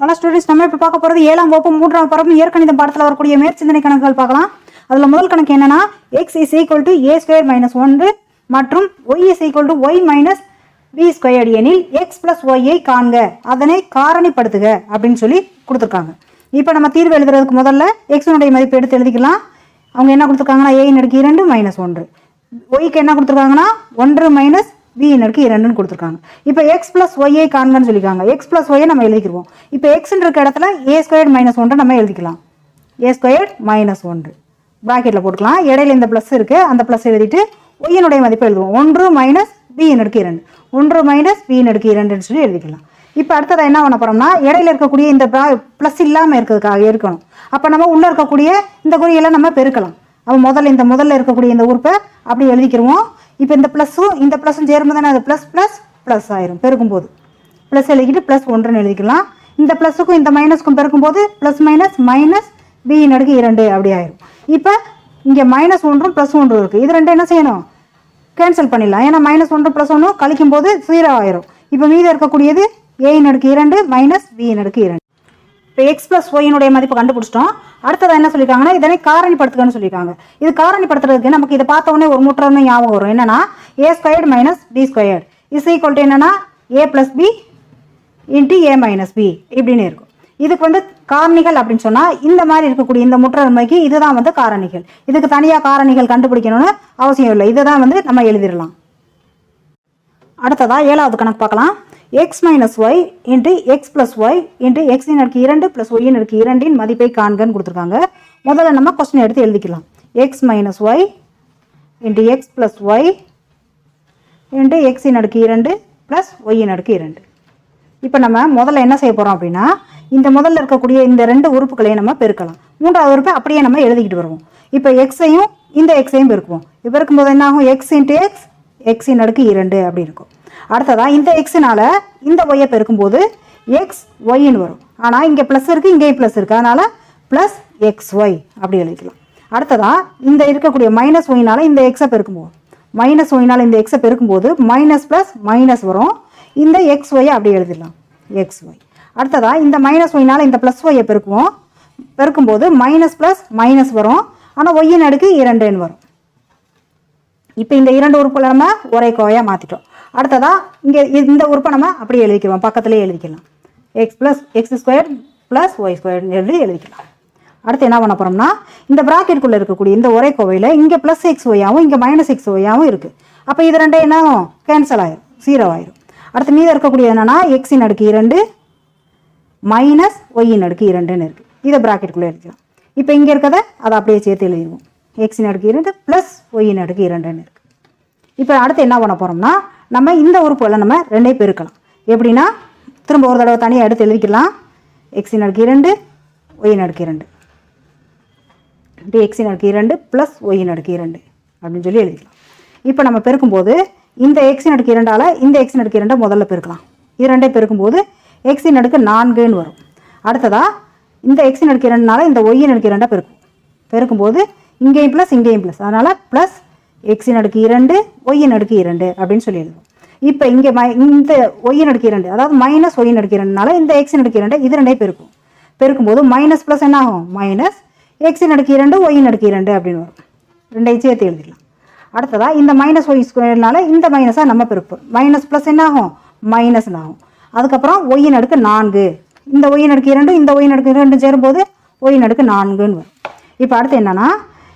Hello students நம்ம இப்போ பார்க்க போகிறது ஏழாம் வகுப்பு மூன்றாம் பரப்பு இயற்கணிதம் பாடத்தில் வரக்கூடிய மேற்சிந்தனை கணக்குகள் பார்க்கலாம். அதில் முதல் கணக்கு என்னன்னா x is equal to a square minus ஒன்று மற்றும் y is equal to y minus b squared எனில் எக்ஸ் பிளஸ் ஒய்யை காண்க. அதனை காரணிப்படுத்துக அப்படின்னு சொல்லி கொடுத்துருக்காங்க. இப்போ நம்ம தீர்வு எழுதுறதுக்கு முதல்ல எக்ஸினுடைய மதிப்பு எடுத்து எழுதிக்கலாம். அவங்க என்ன கொடுத்துருக்காங்கன்னா ஏ நடுக்கு இரண்டு மைனஸ் ஒன்று. ஒய்க்கு என்ன கொடுத்துருக்காங்கன்னா ஒன்று மைனஸ் பி நடுக்கு இரண்டுன்னு கொடுத்துருக்காங்க. இப்போ எக்ஸ் ப்ளஸ் ஒய்யை காண்கன்னு சொல்லியிருக்காங்க. எக்ஸ் ப்ளஸ் ஒய்யை நம்ம எழுதிக்கிருவோம். இப்போ எக்ஸ்ன்னு இருக்க இடத்துல ஏ ஸ்கொயர்ட் மைனஸ் ஒன்றை நம்ம எழுதிக்கலாம். ஏ ஸ்கொயர்ட் மைனஸ் ஒன்று. ப்ராக்கெட்டில் போட்டுக்கலாம். இடையில இந்த ப்ளஸ் இருக்குது அந்த ப்ளஸ் எழுதிட்டு ஒய்யினுடைய மதிப்பை எழுதுவோம். ஒன்று மைனஸ் பி அடுக்கு இரண்டு. ஒன்று மைனஸ் பி அடுக்கு இரண்டுன்னு சொல்லி எழுதிக்கலாம். இப்போ அடுத்ததாக என்ன பண்ண போகிறோம்னா இடையில இருக்கக்கூடிய இந்த ப்ளஸ் இல்லாமல் இருக்கிறதுக்காக இருக்கணும். அப்போ நம்ம உள்ளே இருக்கக்கூடிய இந்த குறியெல்லாம் நம்ம பெருக்கலாம். அப்போ முதல்ல இந்த முதல்ல இருக்கக்கூடிய இந்த உறுப்பை அப்படி எழுதிக்கிருவோம். இப்போ இந்த ப்ளஸ்ஸும் இந்த ப்ளஸ்ஸும் சேரும்போது தானே அது ப்ளஸ் ப்ளஸ் ப்ளஸ் ஆயிரும். பெருக்கும்போது. ப்ளஸ் எழுதிக்கிட்டு ப்ளஸ் ஒன்றுன்னு எழுதிக்கலாம். இந்த ப்ளஸுக்கும் இந்த மைனஸ்க்கும் பெருக்கும்போது ப்ளஸ் மைனஸ் மைனஸ் பி அடுக்கு இரண்டு அப்படி ஆயிரும். இப்போ இங்கே மைனஸ் ஒன்றும் ப்ளஸ் ஒன்றும் இருக்குது இது ரெண்டும் என்ன செய்யணும்? கேன்சல் பண்ணிடலாம். ஏன்னா மைனஸ் ஒன்று ப்ளஸ் ஒன்று கழிக்கும் போது ஜீரோ ஆயிரும். இப்போ மீதி இருக்கக்கூடியது ஏ அடுக்கு இரண்டு மைனஸ் பி அடுக்கு இரண்டு. இப்போ எக்ஸ் ப்ளஸ் ஒயினுடைய மதிப்பு கண்டுபிடிச்சிட்டோம். அடுத்தது என்ன சொல்லியிருக்காங்கன்னா இதனை காரணிப்படுத்துகன்னு சொல்லியிருக்காங்க இது காரணிப்படுத்துறதுக்கு நமக்கு இதை பார்த்த உடனே ஒரு முற்றமே ஞாபகம் வரும். என்னன்னா a squared minus b squared is equal to என்னன்னா a plus b into a minus b இப்படின்னு இருக்கும். இதுக்கு வந்து காரணிகள் அப்படின்னு சொன்னால் இந்த மாதிரி இருக்கக்கூடிய இந்த முற்றமைக்கு இதுதான் வந்து காரணிகள். இதுக்கு தனியாக காரணிகள் கண்டுபிடிக்கணும்னு அவசியம் இல்லை. இதை தான் வந்து நம்ம எழுதிடலாம். அடுத்ததாக ஏழாவது கணக்கு பார்க்கலாம். X minus y into x plus y into எக்ஸின் இருக்கு இரண்டு ப்ளஸ் ஒய்யின் இருக்கு இரண்டின் மதிப்பை காண்கன்னு கொடுத்துருக்காங்க. முதல்ல நம்ம கொஸ்டின் எடுத்து எழுதிக்கலாம். X minus y into x plus y into எக்ஸின் அடுக்கு இரண்டு ப்ளஸ் ஒய்யின் அடுக்கு இரண்டு. இப்போ நம்ம முதல்ல என்ன செய்ய போகிறோம் அப்படின்னா இந்த முதல்ல இருக்கக்கூடிய இந்த ரெண்டு உறுப்புகளையும் நம்ம பெருக்கலாம். மூன்றாவது உறுப்பை அப்படியே நம்ம எழுதிக்கிட்டு வருவோம். இப்போ எக்ஸையும் இந்த எக்ஸையும் பெருக்குவோம். இப்போ இருக்கும்போது என்ன ஆகும்? எக்ஸ் இன்ட்டு எக்ஸ் எக்ஸின் அடுக்கு இரண்டு அப்படி இருக்கும். அடுத்ததாக இந்த எக்ஸினால் இந்த ஒய்யை பெருக்கும்போது எக்ஸ் ஒய்ன்னு வரும். ஆனால் இங்கே ப்ளஸ் இருக்குது இங்கேயும் ப்ளஸ் இருக்குது அதனால் ப்ளஸ் எக்ஸ் ஒய் அப்படி எழுதிக்கலாம். அடுத்ததாக இந்த இருக்கக்கூடிய மைனஸ் ஒய்னால் இந்த எக்ஸை பெருக்கும்போது மைனஸ் ஒயினால் இந்த எக்ஸை பெருக்கும்போது மைனஸ் ப்ளஸ் மைனஸ் வரும். இந்த எக்ஸ் ஒய்யை அப்படி எழுதிடலாம். எக்ஸ் ஒய் அடுத்ததா இந்த மைனஸ் ஒய்னால் இந்த ப்ளஸ் ஒய்யை பெருக்குவோம். பெருக்கும்போது மைனஸ் ப்ளஸ் மைனஸ் வரும். ஆனால் ஒய்யின் அடுக்கு இரண்டுன்னு வரும். இப்போ இந்த இரண்டு உறுப்புகளை நம்ம ஒரே கோவையாக மாற்றிட்டோம் அடுத்ததாக இங்கே இந்த உறுப்பை நம்ம அப்படியே எழுதிக்கிறோம் பக்கத்துலேயே எழுதிக்கலாம். X plus x square plus y square எழுதி எழுதிக்கலாம். அடுத்து என்ன பண்ண போகிறோம்னா இந்த ப்ராக்கெட்டுக்குள்ளே இருக்கக்கூடிய இந்த ஒரே கோவையில் இங்கே ப்ளஸ் எக்ஸ் ஒய்யாகவும் இங்கே மைனஸ் எக்ஸ் ஒய்யாகவும் இருக்குது அப்போ இது ரெண்டே என்ன ஆகும்? கேன்சல் ஆயிரும். ஜீரோ ஆயிரும். அடுத்து மீதம் இருக்கக்கூடிய என்னென்னா எக்ஸின் அடுக்கு இரண்டு மைனஸ் ஒய்யின் அடுக்கு இரண்டுன்னு இருக்குது இதை ப்ராக்கெட்டுக்குள்ளே எழுதிக்கலாம். இப்போ இங்கே இருக்கதை அதை அப்படியே சேர்த்து எழுதிடுவோம். எக்ஸின் அடுக்கு இரண்டு ப்ளஸ் ஒய்யின் அடுக்கு இரண்டுன்னு இருக்குது இப்போ அடுத்து என்ன பண்ண போகிறோம்னா நம்ம இந்த உறுப்புகளை நம்ம ரெண்டே பெருக்கலாம் எப்படின்னா திரும்ப ஒரு தடவை தனியாக எடுத்து எழுதிக்கலாம். எக்ஸின் அடுக்கு இரண்டு ஒயின் அடுக்கு இரண்டு. எக்ஸின் அடுக்கு இரண்டு ப்ளஸ் ஒய்யின் அடுக்கு இரண்டு அப்படின்னு சொல்லி எழுதிக்கலாம். இப்போ நம்ம பெருக்கும்போது இந்த எக்ஸின் அடுக்கு இரண்டால் இந்த எக்ஸின் அடுக்கு இரண்டை முதல்ல பெருக்கலாம். இது ரெண்டே பெருக்கும்போது எக்ஸின் அடுக்கு நான்குன்னு வரும். அடுத்ததாக இந்த எக்ஸின் அடுக்கு இரண்டுனால இந்த ஒய்யின் அடுக்கு இரண்டை பெருக்கும். பெருக்கும்போது இங்கேயும் ப்ளஸ் இங்கேயும் ப்ளஸ் அதனால் ப்ளஸ் எக்ஸின் அடுக்கு இரண்டு ஒய்யின் அடுக்கு இரண்டு அப்படின்னு சொல்லி எழுதுவோம் இப்போ இங்கே மை இந்த ஒய்யின் அடுக்கு இரண்டு அதாவது மைனஸ் ஒய்யின் அடுக்கு இரண்டுனால இந்த எக்ஸின் அடுக்கு இரண்டு இது ரெண்டே பெருக்கும். பெருக்கும்போது மைனஸ் ப்ளஸ் என்ன ஆகும்? மைனஸ் எக்ஸின் அடுக்கு இரண்டு ஒய்யின் அடுக்கு இரண்டு அப்படின்னு வரும். ரெண்டையும் சேர்த்து எழுதிடலாம். அடுத்ததாக இந்த மைனஸ் ஒய் ஸ்கொயர்னால இந்த மைனஸாக நம்ம பெருப்போம். மைனஸ் ப்ளஸ் என்ன ஆகும்? மைனஸ் ஆகும். அதுக்கப்புறம் ஒய்யின் அடுக்கு நான்கு. இந்த ஒய்யின் அடுக்கு இரண்டு இந்த ஒய்யின் அடுக்கு இரண்டு சேரும்போது ஒய்யின் அடுக்கு நான்குன்னு வரும். இப்போ அடுத்து என்னன்னா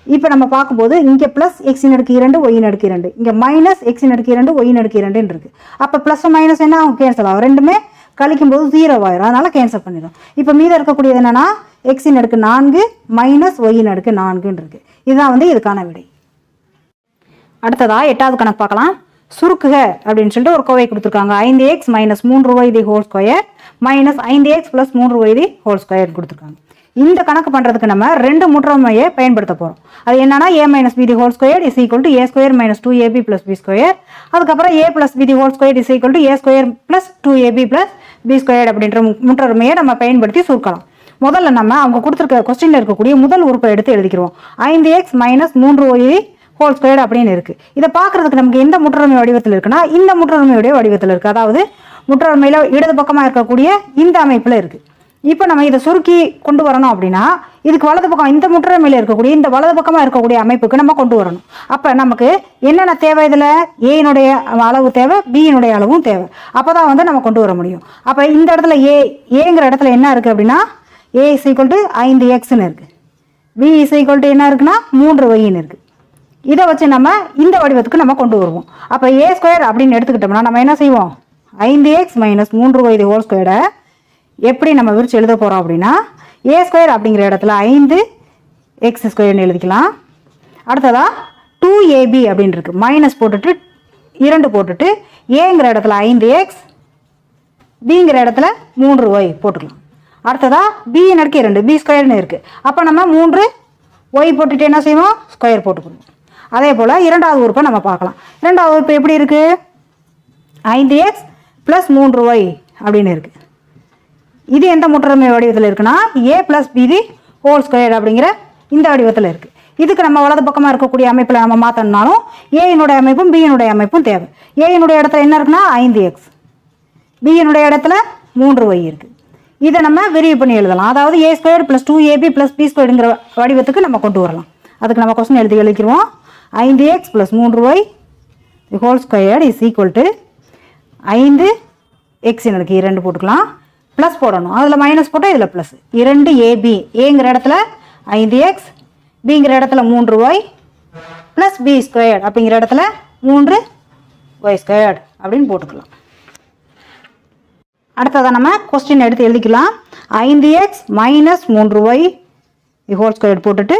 இப்போ நம்ம பார்க்கும்போது இங்கே ப்ளஸ் எக்ஸின் அடுக்கு இரண்டு ஒயின் அடுக்கு இரண்டு. இங்கே மைனஸ் எக்ஸின் அடுக்கு இரண்டு ஒயின் அடுக்கு இரண்டுன்னு இருக்குது அப்போ ப்ளஸ் மைனஸ் என்ன ஆகும்? கேன்சல் ஆகும். ரெண்டுமே கழிக்கும் போது ஜீரோ ஆயிரும். அதனால் கேன்சல் பண்ணிடும் இப்போ மீதம் இருக்கக்கூடியது என்னென்னா எக்ஸின் அடுக்கு நான்கு மைனஸ் ஒயின் அடுக்கு நான்குன்னு இருக்குது இதுதான் வந்து இதுக்கான விடை. அடுத்ததாக எட்டாவது கணக்கு பார்க்கலாம். சுருக்குக அப்படின்னு சொல்லிட்டு ஒரு கோவை கொடுத்துருக்காங்க. ஐந்து எக்ஸ் மைனஸ் மூன்று ரூபாய் தி ஹோல் ஸ்கொயர் மைனஸ் ஐந்து எக்ஸ் ப்ளஸ் மூன்று ரூபாய் தி ஹோல் ஸ்கொயர் கொடுத்துருக்காங்க. இந்த கணக்கு பண்ணுறதுக்கு நம்ம ரெண்டு முற்றமையை பயன்படுத்த போகிறோம் அது என்னன்னா a minus b whole square is equal to a square minus two ab plus b square அதுக்கப்புறம் a plus b whole square is equal to a square plus two ab plus b square அப்படின்ற முற்றமையை நம்ம பயன்படுத்தி சுருக்கலாம். முதல்ல நம்ம அவங்க கொடுத்துருக்க கொஸ்டினில் இருக்கக்கூடிய முதல் உறுப்பை எடுத்து எழுதிக்கிறோம் ஐந்து எக்ஸ் மைனஸ் மூன்று ஒய் ஹோல் ஸ்கொயர் அப்படின்னு இருக்கு. இதை பார்க்கறதுக்கு நமக்கு எந்த முற்றொருமை வடிவத்தில் இருக்குன்னா இந்த முற்றொருமையுடைய வடிவத்தில் இருக்கு. அதாவது முற்றொருமையில இடது பக்கமாக இருக்கக்கூடிய இந்த அமைப்பில் இருக்கு. இப்போ நம்ம இதை சுருக்கி கொண்டு வரணும் அப்படின்னா இதுக்கு வலது பக்கம் இந்த முற்றமையில் இருக்கக்கூடிய இந்த வலது பக்கமாக இருக்கக்கூடிய அமைப்புக்கு நம்ம கொண்டு வரணும். அப்போ நமக்கு என்னென்ன தேவை இதில்? ஏனுடைய அளவு தேவை பியினுடைய அளவும் தேவை. அப்போ தான் வந்து நம்ம கொண்டு வர முடியும். அப்போ இந்த இடத்துல ஏ ஏங்கிற இடத்துல என்ன இருக்குது அப்படின்னா ஏ இஸ் ஈக்குவல் டு ஐந்து எக்ஸ்னு இருக்குது பி இஸ் ஈக்குவல் டு என்ன இருக்குன்னா மூன்று ஒய்ன்னு இருக்குது இதை வச்சு நம்ம இந்த வடிவத்துக்கு நம்ம கொண்டு வருவோம். அப்போ ஏ ஸ்கொயர் அப்படின்னு எடுத்துக்கிட்டோம்னா நம்ம என்ன செய்வோம்? ஐந்து எக்ஸ் மைனஸ் மூன்று ஒய் ஹோல் ஸ்கொயரை எப்படி நம்ம விரிச்சு எழுத போகிறோம் அப்படின்னா ஏ ஸ்கொயர் அப்படிங்கிற இடத்துல ஐந்து எக்ஸ் ஸ்கொயர்னு எழுதிக்கலாம். அடுத்ததாக டூ ஏபி அப்படின்னு இருக்குது மைனஸ் போட்டுட்டு இரண்டு போட்டுட்டு ஏங்கிற இடத்துல ஐந்து எக்ஸ் பிங்கிற இடத்துல மூன்று ஒய் போட்டுக்கலாம். அடுத்ததாக பி நடக்க இரண்டு. பி ஸ்கொயர்னு இருக்குது அப்போ நம்ம மூன்று ஒய் போட்டுட்டு என்ன செய்வோம்? ஸ்கொயர் போட்டுக்கணும். அதே போல் இரண்டாவது உறுப்பை நம்ம பார்க்கலாம். இரண்டாவது உறுப்பு எப்படி இருக்குது ஐந்து எக்ஸ் ப்ளஸ் மூன்று ஒய் அப்படின்னு இருக்குது இது எந்த முற்றமை வடிவத்தில் இருக்குன்னா ஏ ப்ளஸ் பிவி ஹோல் ஸ்கொயர் அப்படிங்கிற இந்த வடிவத்தில் இருக்குது இதுக்கு நம்ம வலது பக்கமாக இருக்கக்கூடிய அமைப்பில் நம்ம மாற்றணும்னாலும் ஏயினுடைய அமைப்பும் பியினுடைய அமைப்பும் தேவை. ஏயினுடைய இடத்துல என்ன இருக்குன்னா ஐந்து எக்ஸ் பியினுடைய இடத்துல மூன்று ஒய் இருக்குது இதை நம்ம விரிவு பண்ணி எழுதலாம். அதாவது A square plus two AB plus B ஸ்கொயருங்கிற வடிவத்துக்கு நம்ம கொண்டு வரலாம். அதுக்கு நம்ம கொஸ்டின் எழுதி எழுதிக்கிறோம் ஐந்து எக்ஸ் ப்ளஸ் மூன்று y whole square is equal to ஐந்து எக்ஸ் எனக்கு இரண்டு போட்டுக்கலாம். ப்ளஸ் போடணும். அதில் மைனஸ் போட்டால் இதில் ப்ளஸ் இரண்டு ஏபி ஏங்கிற இடத்துல ஐந்து எக்ஸ் பிங்கிற இடத்துல மூன்று ஒய் ப்ளஸ் பி ஸ்கொயர்ட் அப்படிங்கிற இடத்துல மூன்று ஒய் ஸ்கொயர்ட் அப்படின்னு போட்டுக்கலாம். அடுத்ததாக நம்ம கொஸ்டின் எடுத்து எழுதிக்கலாம். ஐந்து எக்ஸ் மைனஸ் மூன்று ஒய் ஹோல் ஸ்கொயர் போட்டுட்டு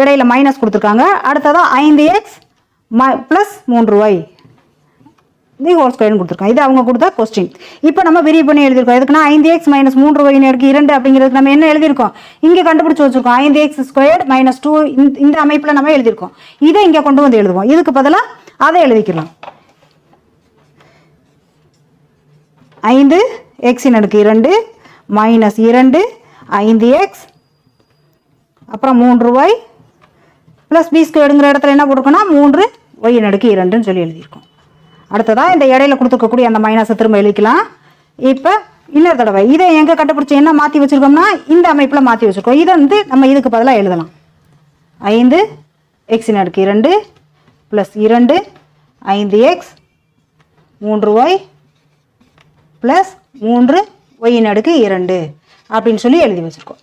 இடையில மைனஸ் கொடுத்துருக்காங்க. அடுத்ததாக ஐந்து எக்ஸ் ம ப்ளஸ் மூன்று ஒய் தி ஹோல் ஸ்கொயர்னு கொடுத்துருக்கோம் இது அவங்க கொடுத்தா கொஸ்டின் இப்போ நம்ம விரிவு பண்ணி எழுதியிருக்கோம். எதுக்குன்னா ஐந்து எக்ஸ் மைனஸ் மூன்று ஒயின் எடுக்கு இரண்டு அப்படிங்கிறதுக்கு நம்ம என்ன எழுதியிருக்கோம்? இங்கே கண்டுபிடிச்சி வச்சிருக்கோம். ஐந்து எக்ஸ் ஸ்கொயர் மைனஸ் டூ இந்த அமைப்பில் நம்ம எழுதியிருக்கோம். இதை இங்கே கொண்டு வந்து எழுதுவோம். இதுக்கு பதிலாக அதை எழுதிக்கலாம். ஐந்து எக்ஸின் அடுக்கு இரண்டு மைனஸ் இரண்டு ஐந்து எக்ஸ் அப்புறம் மூன்று ஒய் ப்ளஸ் பி ஸ்கொயர்டுங்கிற இடத்துல என்ன போட்டிருக்கோம்னா மூன்று ஒய் அடுக்கு இரண்டுன்னு சொல்லி எழுதியிருக்கோம். அடுத்ததாக இந்த இடையில கொடுத்துருக்கக்கூடிய அந்த மைனஸை திரும்ப எழுதிக்கலாம். இப்போ இன்னொரு தடவை இதை எங்கே கண்டுபிடிச்சி என்ன மாற்றி வச்சுருக்கோம்னா இந்த அமைப்பில் மாற்றி வச்சுருக்கோம். இதை வந்து நம்ம இதுக்கு பதிலாக எழுதலாம். ஐந்து எக்ஸின் அடுக்கு இரண்டு ப்ளஸ் இரண்டு ஐந்து எக்ஸ் மூன்று ஒய் ப்ளஸ் மூன்று ஒய்யின் அடுக்கு இரண்டு அப்படின்னு சொல்லி எழுதி வச்சுருக்கோம்.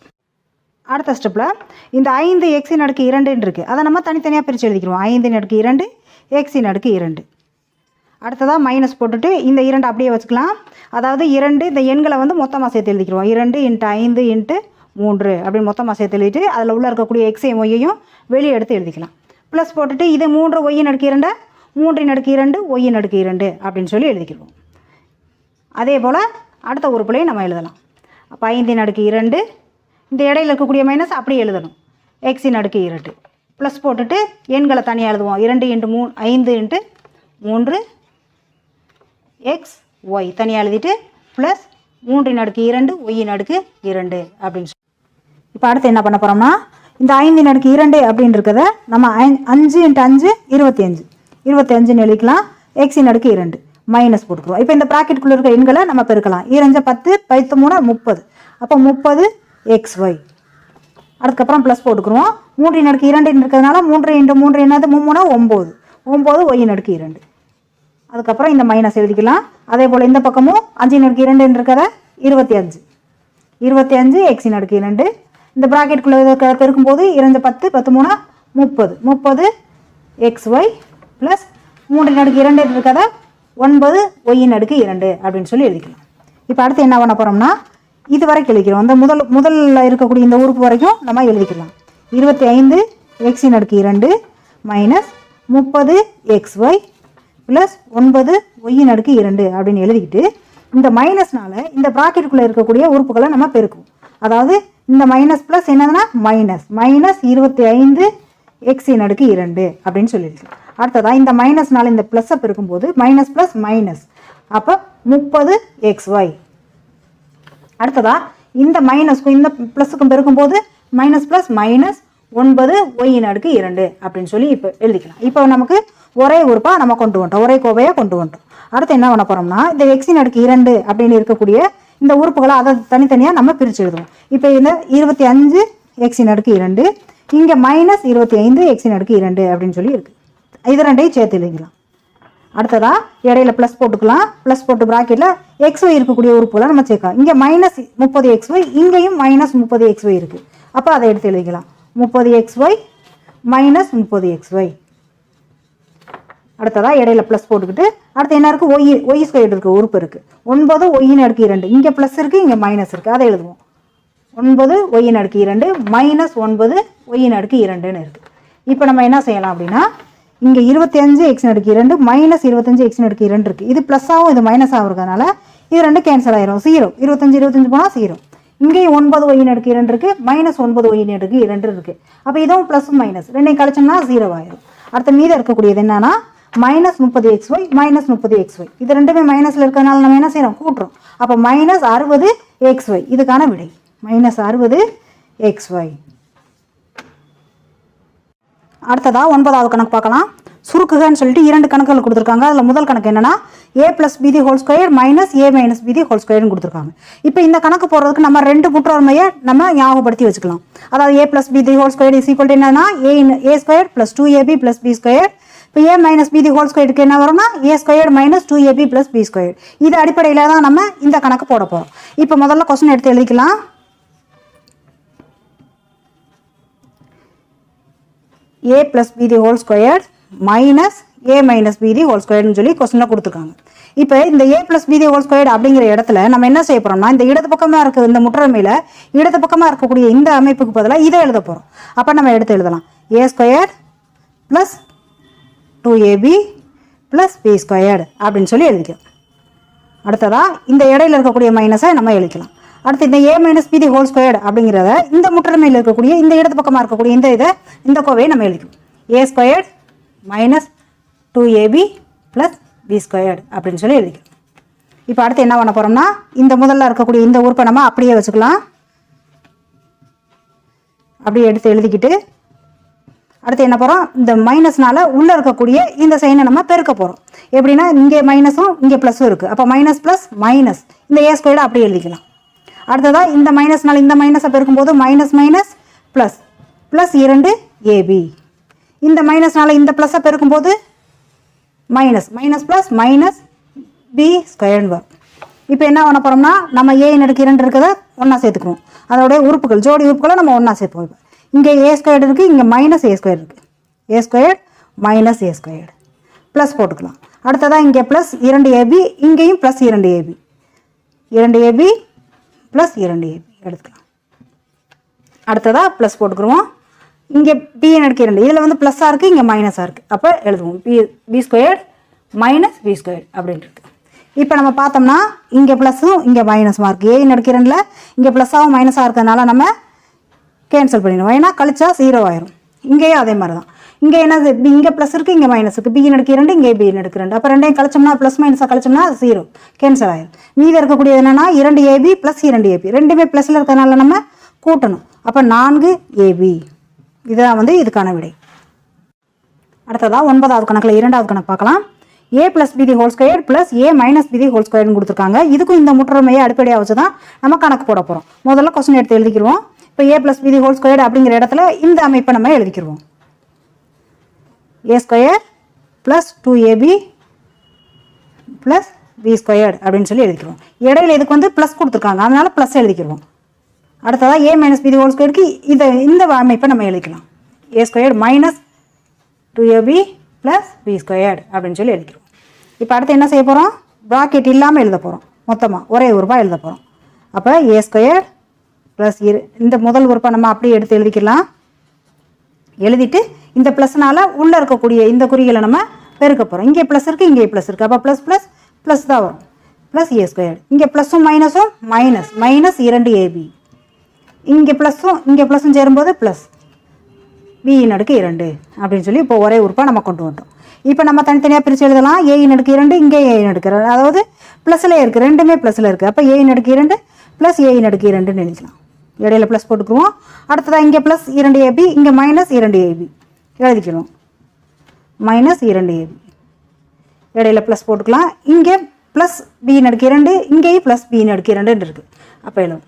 அடுத்த ஸ்டெப்பில் இந்த ஐந்து எக்ஸின் அடுக்கு இரண்டுன்னு இருக்குது அதை நம்ம தனித்தனியாக பிரித்து எழுதிக்கிறோம் ஐந்தின் அடுக்கு இரண்டு எக்ஸின் அடுக்கு இரண்டு. அடுத்ததாக மைனஸ் போட்டுட்டு இந்த இரண்டு அப்படியே வச்சுக்கலாம். அதாவது இரண்டு இந்த எண்களை வந்து மொத்தமாக சேர்த்து எழுதிக்கிறோம் இரண்டு இன்ட்டு ஐந்து இன்ட்டு மூன்று அப்படின்னு மொத்தமாக சேர்த்து எழுதிட்டு அதில் உள்ளே இருக்கக்கூடிய எக்ஸையும் ஒய்யையும் வெளியே எடுத்து எழுதிக்கலாம். ப்ளஸ் போட்டுட்டு இது மூன்று ஒய்யின் அடுக்கு இரண்டு மூன்றின் அடுக்கு இரண்டு ஒய்யின் அடுக்கு இரண்டு அப்படின்னு சொல்லி எழுதிக்கிறோம் அதே போல் அடுத்த உறுப்புலையும் நம்ம எழுதலாம். அப்போ ஐந்தின் அடுக்கு இரண்டு இந்த இடையில இருக்கக்கூடிய மைனஸ் அப்படியே எழுதணும். எக்ஸின் அடுக்கு இரண்டு. ப்ளஸ் போட்டுட்டு எண்களை தனியாக எழுதுவோம். இரண்டு இன்ட்டு மூ ஐந்து இன்ட்டு மூன்று எக்ஸ் ஒய் தனியாக எழுதிட்டு ப்ளஸ் மூன்றின் அடுக்கு இரண்டு ஒய்யின் அடுக்கு இரண்டு அப்படின்னு சொல்லி இப்போ அடுத்து என்ன பண்ண போகிறோம்னா இந்த ஐந்தின் அடுக்கு இரண்டு அப்படின்னு இருக்கிறத நம்ம அஞ்சு இன்ட்டு அஞ்சு இருபத்தி அஞ்சு இருபத்தி அஞ்சுன்னு எழுதிக்கலாம் எக்ஸின் அடுக்கு இரண்டு. மைனஸ் போட்டுக்கிறோம் இப்போ இந்த ப்ராக்கெட்டுக்குள்ளே இருக்க எண்களை நம்ம பெருக்கலாம். இரஞ்ச பத்து பத்து மூணு முப்பது. அப்போ முப்பது எக்ஸ் ஒய் அதுக்கப்புறம் ப்ளஸ் போட்டுக்குருவோம் மூன்றின் அடுக்கு இரண்டு இருக்கிறதுனால மூன்று இன்ட்டு மூன்று என்னது? மூணு ஒம்பது. ஒம்பது ஒய்யின் அடுக்கு இரண்டு. அதுக்கப்புறம் இந்த மைனஸ் எழுதிக்கலாம். அதே போல் இந்த பக்கமும் அஞ்சின் அடுக்கு இரண்டுன்னு இருக்கிறத இருபத்தி அஞ்சு. இருபத்தி அஞ்சு எக்ஸின் அடுக்கு இரண்டு. இந்த ப்ராக்கெட்டுக்குள்ளே இருக்க பெருக்கும்போது இரண்டு பத்து பத்து மூணா முப்பது. முப்பது எக்ஸ் ஒய் ப்ளஸ் மூன்றின் அடுக்கு இரண்டு இருக்கிறத ஒன்பது ஒய்யின் அடுக்கு இரண்டு அப்படின்னு சொல்லி எழுதிக்கலாம். இப்போ அடுத்து என்ன பண்ண போகிறோம்னா இது வரைக்கும் எழுதிக்கிறோம். அந்த முதல் முதல்ல இருக்கக்கூடிய இந்த உறுப்பு வரைக்கும் நம்ம எழுதிக்கலாம். இருபத்தி ஐந்து எக்ஸின் அடுக்கு இரண்டு மைனஸ் முப்பது எக்ஸ் ஒய் ப்ளஸ் ஒன்பது ஒய்யின் அடுக்கு இரண்டு அப்படின்னு எழுதிக்கிட்டு இந்த மைனஸ்னால இந்த ப்ராக்கெட்டுக்குள்ளே இருக்கக்கூடிய உறுப்புகளை நம்ம பெருக்கும் அதாவது இந்த மைனஸ் ப்ளஸ் என்னதுன்னா மைனஸ் மைனஸ் இருபத்தி ஐந்து எக்ஸின் அடுக்கு இரண்டு அப்படின்னு சொல்லியிருக்கலாம் அடுத்ததாக இந்த மைனஸ்னால இந்த ப்ளஸ்ஸை பெருக்கும்போது மைனஸ் ப்ளஸ் மைனஸ் அப்போ முப்பது எக்ஸ் ஒய் அடுத்ததா இந்த மைனஸ்க்கும் இந்த ப்ளஸுக்கும் பெருக்கும்போது மைனஸ் ப்ளஸ் மைனஸ் ஒன்பது ஒய்யின் அடுக்கு இரண்டு அப்படின்னு சொல்லி இப்போ எழுதிக்கலாம். இப்போ நமக்கு ஒரே உறுப்பாக நம்ம கொண்டு வந்துட்டோம் ஒரே கோவையாக கொண்டு வந்துட்டோம் அடுத்து என்ன பண்ண போகிறோம்னா இந்த எக்ஸின் அடுக்கு இரண்டு அப்படின்னு இருக்கக்கூடிய இந்த உறுப்புகளை அதை தனித்தனியாக நம்ம பிரித்து எழுதுவோம். இப்போ இந்த இருபத்தி அஞ்சு எக்ஸின் அடுக்கு இரண்டு இங்கே மைனஸ் இருபத்தி ஐந்து எக்ஸின் அடுக்கு இரண்டு அப்படின்னு சொல்லி இருக்குது இது ரெண்டையும் சேர்த்து எழுதிக்கலாம். அடுத்ததாக இடையில ப்ளஸ் போட்டுக்கலாம். ப்ளஸ் போட்டு ப்ராக்கெட்டில் எக்ஸ் ஒய் இருக்கக்கூடிய உறுப்புகளை நம்ம சேர்க்கலாம். இங்கே மைனஸ் முப்பது எக்ஸ் ஒய் இங்கேயும் மைனஸ் முப்பது எக்ஸ் ஒய் இருக்குது அப்போ அதை எடுத்து எழுதிக்கலாம். முப்பது எக்ஸ் ஒய் மைனஸ் முப்பது எக்ஸ் அடுத்ததாக இடையில ப்ளஸ் போட்டுக்கிட்டு அடுத்து என்ன இருக்குது ஒய் ஒய் ஸ்கொயர் இருக்குது உறுப்பு இருக்குது ஒன்பது ஒய்யின் அடுக்கு இரண்டு. இங்கே ப்ளஸ் இருக்குது இங்கே மைனஸ் இருக்குது அதை எழுதுவோம். ஒன்பது ஒய்யின் அடுக்கு இரண்டு மைனஸ் ஒன்பது ஒய்யின் அடுக்கு இரண்டுன்னு இருக்குது இப்போ நம்ம என்ன செய்யலாம் அப்படின்னா இங்கே இருபத்தஞ்சு எக்ஸ் அடுக்கு இரண்டு மைனஸ் இருபத்தஞ்சு எக்ஸ் அடுக்கு இரண்டு இருக்குது இது ப்ளஸ்ஸாகவும் இது மைனஸாகவும் இருக்கிறதுனால இது ரெண்டு கேன்சல் ஆயிரும். சீரோ இருபத்தஞ்சு இருபத்தஞ்சு போனால் சீரோ இங்கேயும் ஒன்பது ஒய்யின் அடுக்கு இரண்டு இருக்குது மைனஸ் ஒன்பது ஒய்யின் அடுக்கு இரண்டு இருக்குது அப்போ இதுவும் ப்ளஸ் மைனஸ் ரெண்டையும் கழிச்சோம்னா ஜீரோ ஆயிரும். அடுத்த மீதம் இருக்கக்கூடியது என்னன்னா மைனஸ் முப்பது எக்ஸ் ஒய் மைனஸ் முப்பது எக்ஸ் ஒய் இது ரெண்டுமே மைனஸில் இருக்கிறதுனால நம்ம என்ன செய்கிறோம் கூட்டுறோம். அப்போ மைனஸ் அறுபது எக்ஸ் ஒய் இதுக்கான விடை. மைனஸ் அறுபது எக்ஸ் ஒய் அடுத்ததாக ஒன்பதாவது கணக்கு பார்க்கலாம். சுருக்குகன்னு சொல்லிட்டு இரண்டு கணக்குகள் கொடுத்துருக்காங்க. அதில் முதல் கணக்கு என்னன்னா a plus b the whole square minus a minus b the whole ஸ்கொயர்னு கொடுத்துருக்காங்க. இப்போ இந்த கணக்கு போடுறதுக்கு நம்ம ரெண்டு முற்றொருமையை நம்ம ஞாபகப்படுத்தி வச்சுக்கலாம். அதாவது a plus b the whole square is equal என்னன்னா a a square plus two ab plus b square இப்போ a minus b the whole ஸ்கொயருக்கு என்ன வரும்னா a square minus two ab plus b square இது அடிப்படையில் தான் நம்ம இந்த கணக்கு போட போகிறோம் இப்போ முதல்ல கொஸ்டின் எடுத்து எழுதிக்கலாம். A plus b the whole square minus a minus b the whole ஸ்கொயர்னு சொல்லி கொஸ்டினில் கொடுத்துருக்காங்க. இப்போ இந்த a plus b the whole square அப்படிங்கிற இடத்துல நம்ம என்ன செய்ய போகிறோம்னா இந்த இடது பக்கமாக இருக்க இந்த முற்றமையில் இடது பக்கமாக இருக்கக்கூடிய இந்த அமைப்புக்கு பதிலாக இதை எழுத போகிறோம் அப்போ நம்ம எடுத்து எழுதலாம். A square plus two ab plus b squared அப்படின்னு சொல்லி எழுதிக்கலாம். அடுத்ததாக இந்த இடையில இருக்கக்கூடிய மைனஸை நம்ம எழுதிக்கலாம். அடுத்து இந்த a minus b the whole squared அப்படிங்கிறத இந்த முற்றமையில் இருக்கக்கூடிய இந்த இடது பக்கமாக இருக்கக்கூடிய இந்த இதை இந்த கோவையை நம்ம எழுதிக்கும் a squared minus two ab plus b squared அப்படின்னு சொல்லி எழுதிக்கும் இப்போ அடுத்து என்ன பண்ண போகிறோம்னா இந்த முதல்ல இருக்கக்கூடிய இந்த உறுப்பை நம்ம அப்படியே வச்சுக்கலாம். அப்படியே எடுத்து எழுதிக்கிட்டு அடுத்து என்ன போகிறோம் இந்த மைனஸ்னால உள்ளே இருக்கக்கூடிய இந்த சைனை நம்ம பெருக்க போகிறோம் எப்படின்னா இங்கே மைனஸும் இங்கே ப்ளஸும் இருக்குது அப்போ மைனஸ் ப்ளஸ் மைனஸ் இந்த ஏ ஸ்கொயர்டை அப்படியே எழுதிக்கலாம். அடுத்ததாக இந்த மைனஸ்னால இந்த மைனஸை பெருக்கும்போது மைனஸ் மைனஸ் ப்ளஸ் ப்ளஸ் இரண்டு ஏபி இந்த மைனஸ்னால இந்த ப்ளஸ்ஸை பெருக்கும்போது minus minus plus minus b ஸ்கொயர்னு வரும். இப்போ என்ன பண்ண போகிறோம்னா நம்ம ஏ நடுக்கு இரண்டு இருக்கிறத ஒன்றா சேர்த்துக்குவோம். அதோடைய உறுப்புகள் ஜோடி உறுப்புகளை நம்ம ஒன்றா சேர்ப்போம் இப்போ. இங்கே ஏ ஸ்கொயர்டு இருக்குது இங்கே மைனஸ் ஏ ஸ்கொயர் இருக்குது a squared minus a squared plus போட்டுக்கலாம். அடுத்ததாக இங்கே ப்ளஸ் இரண்டு ஏபி இங்கேயும் ப்ளஸ் இரண்டு ஏபி இரண்டு ஏபி ப்ளஸ் இரண்டு ஏபி எடுத்துக்கலாம். அடுத்ததாக ப்ளஸ் போட்டுக்குருவோம். இங்கே பி எடுக்க இரண்டு. இதில் வந்து ப்ளஸ்ஸாக இருக்குது இங்கே மைனஸாக இருக்குது அப்போ எழுதுவோம். B b squared minus b squared அப்படின்ட்டு இப்போ நம்ம பார்த்தோம்னா இங்கே ப்ளஸ்ஸும் இங்கே மைனஸும் இருக்குது ஏ நடுக்கு இரண்டில் இங்கே ப்ளஸ்ஸாகவும் மைனஸாக இருக்கிறதுனால நம்ம கேன்சல் பண்ணிடுவோம். ஏன்னா கழிச்சா ஜீரோ ஆயிரும். இங்கேயும் அதே மாதிரி தான் இங்கே என்னது? இங்கே ப்ளஸ் இருக்குது இங்கே மைனஸ் இருக்குது பி நடுக்கு இரண்டு இங்கே பி நடுக்கு ரெண்டு அப்போ ரெண்டையும் கழிச்சோம்னா ப்ளஸ் மைனஸாக கழிச்சோம்னா ஜீரோ கேன்சல் ஆயிரும். மீதி இருக்கக்கூடியது என்னன்னா இரண்டு ஏபி ப்ளஸ் இரண்டு ஏபி ரெண்டுமே ப்ளஸில் இருக்கிறதுனால நம்ம கூட்டணும். அப்போ நான்கு ஏபி இதுதான் வந்து இதுக்கான விடை. அடுத்ததாக ஒன்பதாவது கணக்கில் இரண்டாவது கணக்கு பார்க்கலாம். A plus b the whole square plus a minus b the whole ஸ்கொயர்னு கொடுத்துருக்காங்க. இதுக்கும் இந்த முற்றுமையை அடிப்படையாக வச்சு தான் நம்ம கணக்கு போட போகிறோம் முதல்ல கொஸ்டின் எடுத்து எழுதிக்கிருவோம். இப்போ a plus b the whole square அப்படிங்கிற இடத்துல இந்த அமைப்பை நம்ம எழுதிக்கிருவோம். A square plus two ab plus b squared அப்படின்னு சொல்லி எழுதிக்கிறோம் இடையில இதுக்கு வந்து ப்ளஸ் கொடுத்துருக்காங்க. அதனால ப்ளஸ் எழுதிக்கிறோம் அடுத்ததாக ஏ மைனஸ் பிதி ஹோல் ஸ்கொயருக்கு இந்த இந்த அமைப்பை நம்ம எழுதிக்கலாம். A squared minus two ab plus b squared அப்படின்னு சொல்லி எழுதிக்கிறோம் இப்போ அடுத்து என்ன செய்ய போகிறோம் ப்ராக்கெட் இல்லாமல் எழுத போகிறோம் மொத்தமாக ஒரே உறுப்பாக எழுத போகிறோம் அப்போ ஏ ஸ்கொயர் ப்ளஸ் இரு இந்த முதல் உறுப்பை நம்ம அப்படியே எடுத்து எழுதிக்கலாம். எழுதிட்டு இந்த ப்ளஸ்னால் உள்ளே இருக்கக்கூடிய இந்த குறிகளை நம்ம பெருக்க போகிறோம் இங்கே ப்ளஸ் இருக்குது இங்கே ப்ளஸ் இருக்குது அப்போ ப்ளஸ் ப்ளஸ் ப்ளஸ் தான் வரும். ப்ளஸ் ஏ ஸ்கொயர் இங்கே ப்ளஸ்ஸும் மைனஸும் மைனஸ் மைனஸ் இரண்டு ஏபி இங்கே ப்ளஸ்ஸும் இங்கே ப்ளஸ்ஸும் சேரும்போது ப்ளஸ் பியின் அடுக்கு இரண்டு அப்படின்னு சொல்லி இப்போ ஒரே உறுப்பாக நம்ம கொண்டு வந்துட்டோம். இப்போ நம்ம தனித்தனியாக பிரித்து எழுதலாம். ஏயின் அடுக்கு இரண்டு இங்கே ஏயின் அடுக்கு இரண்டு. அதாவது ப்ளஸில் இருக்குது ரெண்டுமே ப்ளஸ்ஸில் இருக்குது அப்போ ஏயின் அடுக்கு இரண்டு ப்ளஸ் ஏயின் நடுக்கு இரண்டுன்னு எழுதிக்கலாம். இடையில ப்ளஸ் போட்டுக்குருவோம். அடுத்ததாக இங்கே ப்ளஸ் இரண்டு ஏபி இங்கே மைனஸ் இரண்டு ஏபி எழுதிக்கணும். மைனஸ் இரண்டு ஏபி இடையில ப்ளஸ் போட்டுக்கலாம். இங்கே ப்ளஸ் பி நடுக்கு இரண்டு இங்கேயும் ப்ளஸ் பி நடுக்கு இரண்டுன்னு இருக்குது அப்போ எழுதும்